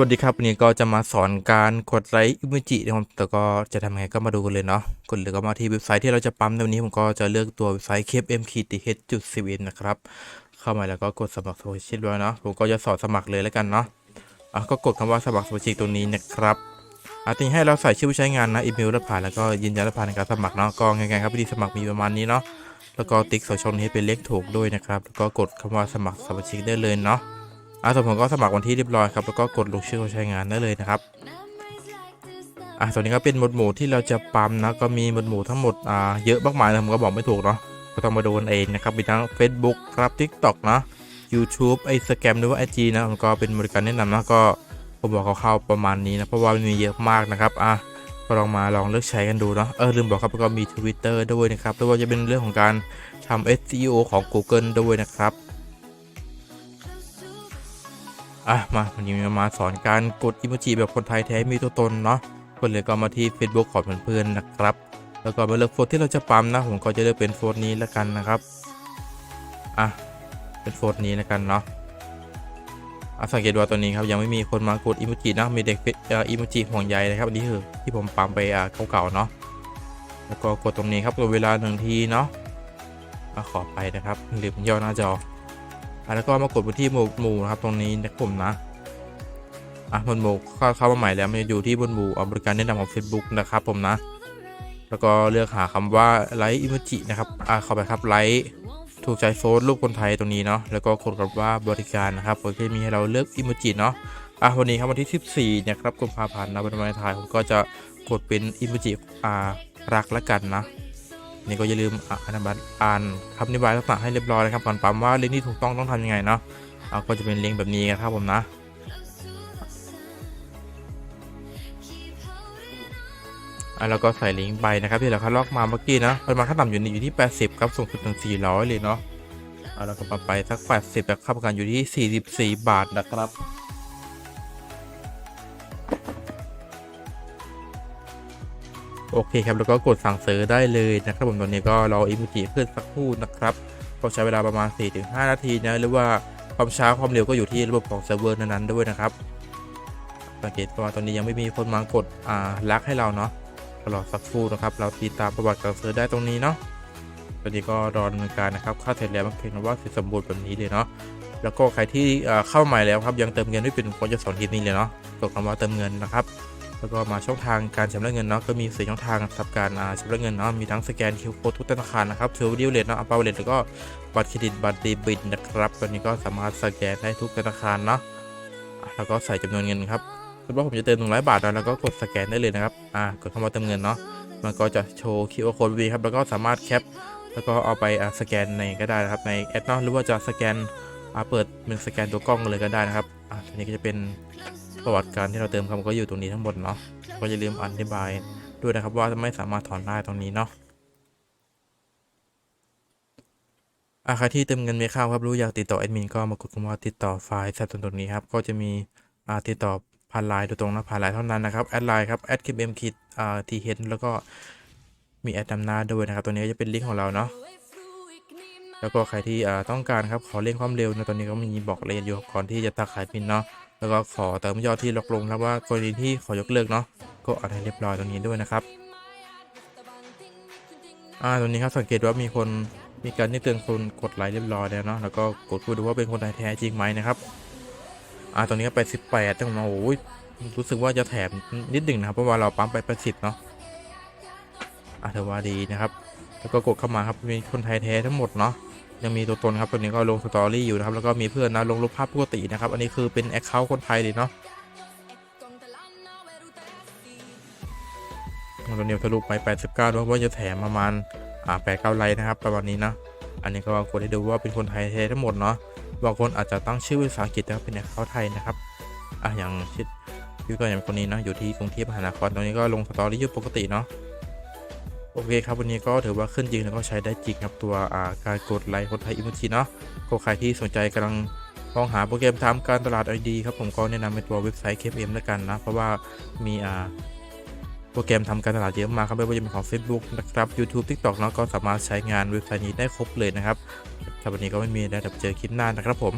วัสดีครับวันนี้ก็จะมาสอนการกดไลค์อิมจินะครับแต่ก็จะทำยังไงก็มาดูกันเลยเนาะกดหรือก็มาที่เว็บไซต์ที่เราจะปั๊มในวันนี้ผมก็จะเลือกตัวเว็บไซต์ kfm k t h จุด1นะครับเข้ามาแล้วก็กดสมัครสมาชิกด้วยเนาะผมก็จะสอนสมัครเลยแล้วกันเนาะอะก็กดคำว่าสมัครสมาชิกตรงนี้นะครับอาจจะให้เราใส่ชื่อผู้ใช้งานนะอีเมลและผ่านแล้วก็ยืนยันและผ่านในการสมัครเนาะก็ง่ายๆครับวิธีสมัครมีประมาณนี้เนาะแล้วก็ติ๊กใส่ช่องนี้เป็นเลขถูกด้วยนะครับแล้วก็กดคำว่าสมัครสมาชิกได้เลยเนาะ อะส่วนผมก็สมัครวันที่เรียบร้อยครับแล้วก็กดลงชื่อผู้ใช้งานได้เลยนะครับอะส่วนนี้ก็เป็นหมวดหมู่ที่เราจะปั๊มนะก็มีหมวดหมู่ทั้งหมดอ่าเยอะมากมายนะผมก็บอกไม่ถูกเนาะก็ต้องมาดูกันเองนะครับมีทั้ง Facebook ครับ TikTok นะ YouTube ไอ้สแกมหรือว่า IG นะมันก็เป็นบริการแนะนำนะก็ผมบอกคร่าวๆประมาณนี้นะเพราะว่ามันมีเยอะมากนะครับอะก็ลองมาลองเลือกใช้กันดูเนาะเออลืมบอกครับก็มี Twitter ด้วยนะครับแล้วก็จะเป็นเรื่องของการทำ SEO ของ Google ด้วยนะครับ อะมาวันนี้มาสอนการกดอิโมจิแบบคนไทยแท้มีตัวตนเนาะกดเลยก็มาที่ Facebook ของเพื่อนๆนะครับ แล้วก็มาเลือกโฟนที่เราจะปั๊มนะ ผมก็จะเลือกเป็นโฟนนี้แล้วกันนะครับอะเป็นโฟนนี้แล้วกันเนาะอะสังเกตว่าตัวนี้ครับยังไม่มีคนมากดอิโมจินะมีเด็กเอ่ออิโมจิห่วงใยนะครับอันนี้คือที่ผมปั๊มไปอะเก่าๆเนาะแล้วก็กดตรงนี้ครับตัวเวลาหนึ่งทีเนาะอะขอไปนะครับลืมย่อหน้าจอ อะแล้วก็มากดไปที่หมวดหมู่นะครับตรงนี้นะผมนะอะหมวดหมู่เข้าเข้ามาใหม่แล้วมันจะอยู่ที่บนหมู่บริการแนะนำของ Facebook นะครับผมนะ แล้วก็เลือกหาคำว่าไลค์อิมจินะครับอะเข้าไปครับไลค์ถูกใจโฟนรูปคนไทยตรงนี้เนาะแล้วก็กดคำว่าบริการนะครับผมจะมีให้เราเลือกอิมจิเนาะอะวันนี้ครับวันที่ 14เนี่ยครับกุมภาพันธ์นะวันวาเลนไทน์ผมก็จะกดเป็นอิมจิอ่ารักละกันนะ นี่ก็อย่าลืมอ่านบัตอ่านคำอธิบายลักษณะให้เรียบร้อยนะครับก่อนปั๊มว่าลิงก์ที่ถูกต้องต้องทำยังไงเนาะอ่าก็จะเป็นลิงก์แบบนี้นะครับผมนะอ่าแล้วก็ใส่ลิงก์ไปนะครับที่เราคัดลอกมาเมื่อกี้นะปริมาณขั้นต่ำอยู่ในอยู่ที่ 80 ครับสูงสุดถึง 400 เลยเนาะอ่าแล้วก็ปรับไปสัก 80แบบค่าประกันอยู่ที่ 44 บาทนะครับ โอเคครับแล้วก็กดสั่งซื้อได้เลยนะครับผมตอนนี้ก็รออิมูจิขึ้นสักครู่นะครับก็ใช้เวลาประมาณ 4-5 นาทีนะหรือว่าความช้าความเร็วก็อยู่ที่ระบบของเซิร์ฟเวอร์นั้นๆด้วยนะครับสังเกตว่าตอนนี้ยังไม่มีคนมากดอ่าลักให้เราเนาะรอสักครู่นะครับ เราติดตามประวัติการซื้อได้ตรงนี้เนาะตอนนี้ก็รอดำเนินการนะครับค่าเสร็จแล้วมันเพียงว่าเสร็จสมบูรณ์แบบนี้เลยเนาะแล้วก็ใครที่เข้าใหม่แล้วครับยังเติมเงินไม่เป็นคนจะสอนทีนี้เลยเนาะกดคำว่าเติมเงินนะครับ แล้วก็มาช่องทางการชำระเงินเนาะก็มีสี่ช่องทางสำหรับการชำระเงินเนาะมีทั้งสแกนคิวโคทุกธนาคารนะครับเทอร์ดิวเลตเนาะอัปเปอร์เลตแล้วก็บัตรเครดิตบัตรเดบิตนะครับตอนนี้ก็สามารถสแกนได้ทุกธนาคารเนาะแล้วก็ใส่จำนวนเงินครับสมมติว่าผมจะเติมหนึ่งร้อยบาทแล้วก็กดสแกนได้เลยนะครับอ่ากดเข้ามาเติมเงินเนาะมันก็จะโชว์ QR code วีครับแล้วก็สามารถแคปแล้วก็เอาไปสแกนในก็ได้นะครับในแอปเนาะหรือว่าจะสแกนอ่าเปิดเป็นสแกนตัวกล้องเลยก็ได้นะครับอ่าทีนี้ก็จะเป็น ประวัติการที่เราเติมคำก็อยู่ตรงนี้ทั้งหมดเนาะก็อย่าลืมอธิบายด้วยนะครับว่าไม่สามารถถอนได้ตรงนี้เนาะอะใครที่เติมเงินไม่เข้าครับรู้อยากติดต่อแอดมินก็มากดคำว่าติดต่อไฟล์แซตตรงนี้ครับก็จะมีอาติดต่อผ่านไลน์โดยตรงนะผ่านไลน์เท่านั้นนะครับแอดไลน์ครับแอดคิมเอ็มคิดอ่าทีเฮดแล้วก็มีแอดนำหน้าด้วยนะครับตัวนี้จะเป็นลิงก์ของเราเนาะแล้วก็ใครที่อาต้องการครับขอเร่งความเร็วนะตอนนี้ก็มีบอกรายละเอียดอยู่ก่อนที่จะตักขายพินเนาะ แล้วก็ขอเติมยอดที่ลดลงแล้วว่ากรณีที่ขอยกเลิกเนาะก็อ่านให้เรียบร้อยตรงนี้ด้วยนะครับอ่าตรงนี้ครับสังเกตว่ามีคนมีการที่เตือนคนกดไลค์เรียบร้อยแล้วเนาะแล้วก็กดดูว่าเป็นคนไทยแท้จริงไหมนะครับอ่าตรงนี้ก็ไป18ตั้งมาโอ้ยรู้สึกว่าจะแถมนิดหนึ่งนะครับเพราะว่าเราปั๊มไป80เนาะอ่าถือว่าดีนะครับ แล้วก็กดเข้ามาครับมีคนไทยแท้ทั้งหมดเนาะ ยังมีตัวตนครับตัวนี้ก็ลงสตอรี่อยู่นะครับแล้วก็มีเพื่อนนะลงรูปภาพปกตินะครับอันนี้คือเป็นแอคเคาท์คนไทยเลยเนาะตัวนี้ทะลุไป 89ด้วยว่าจะแถมประมาณอ่า8 9ไลค์นะครับประมาณนี้นะอันนี้ก็กดให้ดูว่าเป็นคนไทยแท้ทั้งหมดเนาะบางคนอาจจะตั้งชื่อภาษาอังกฤษนะครับเป็นแอคเคาท์ไทยนะครับอะอย่างชิดพี่ก็อย่างคนนี้เนาะอยู่ที่กรุงเทพมหานครตรงนี้ก็ลงสตอรี่อยู่ปกติเนาะ โอเคครับวันนี้ก็ถือว่าขึ้นจริงแล้วก็ใช้ได้จริงครับตัวาการกดไลค์คนไทยอิมจิเนาะก็ใครที่สนใจกำลังมองหาโปรแกรมทำการตลาดไอดีครับผมก็แนะนำเป็นตัวเว็บไซต์ KFM แล้วกันนะ เพราะว่ามีอ่าโปรแกรมทำการตลาดเยอะมากครับไม่ว่าจะเป็นของ Facebook นะครับ YouTube TikTok เนาะก็สามารถใช้งานเว็บไซต์นี้ได้ครบเลยนะครับสำหรับวันนี้ก็ไม่มีแล้วเดี๋ยวเจอคลิปหน้านะครับผม